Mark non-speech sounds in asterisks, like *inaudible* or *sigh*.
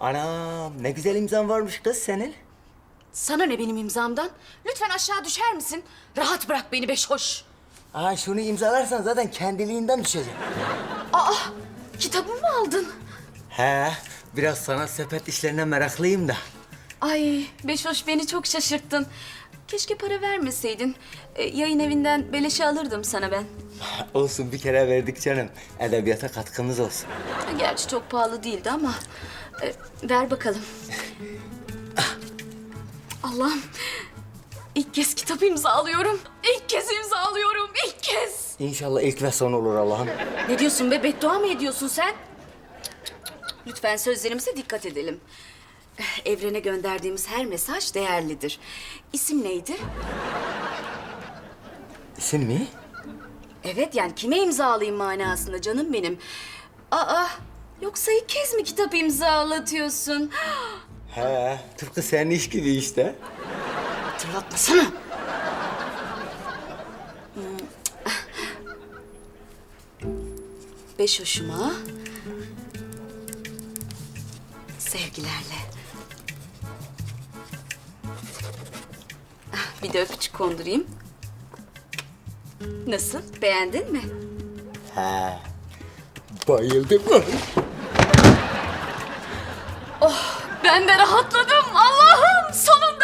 Anam ne güzel imzan varmış kız senin. Sana ne benim imzamdan? Lütfen aşağı düşer misin? Rahat bırak beni beş hoş. Aa şunu imzalarsan zaten kendiliğinden düşecek. Aa, kitabımı mı aldın? He biraz sanat sepet işlerine meraklıyım da. Ay beş hoş beni çok şaşırttın. Keşke para vermeseydin. E, yayın evinden beleşe alırdım sana ben. Olsun bir kere verdik canım. Edebiyata katkımız olsun. Gerçi çok pahalı değildi ama. E, ver bakalım. Allah'ım. İlk kez kitap imzalıyorum. İlk kez imzalıyorum. İlk kez. İnşallah ilk ve son olur Allah'ım. Ne diyorsun be? Beddua mı ediyorsun sen? Lütfen sözlerimize dikkat edelim. Evrene gönderdiğimiz her mesaj değerlidir. İsim neydi? İsim mi? Evet yani kime imzalayayım manasında canım benim. Aa yoksa ilk kez mi kitap imzalatıyorsun? *gasps* He tıpkı senin iş gibi işte. Hatırlatmasana. Beş hoşuma. Sevgilerle. Ah, Bir de öpücük kondurayım. Nasıl? Beğendin mi? He. Bayıldım. Ben de rahatladım. Allah'ım sonunda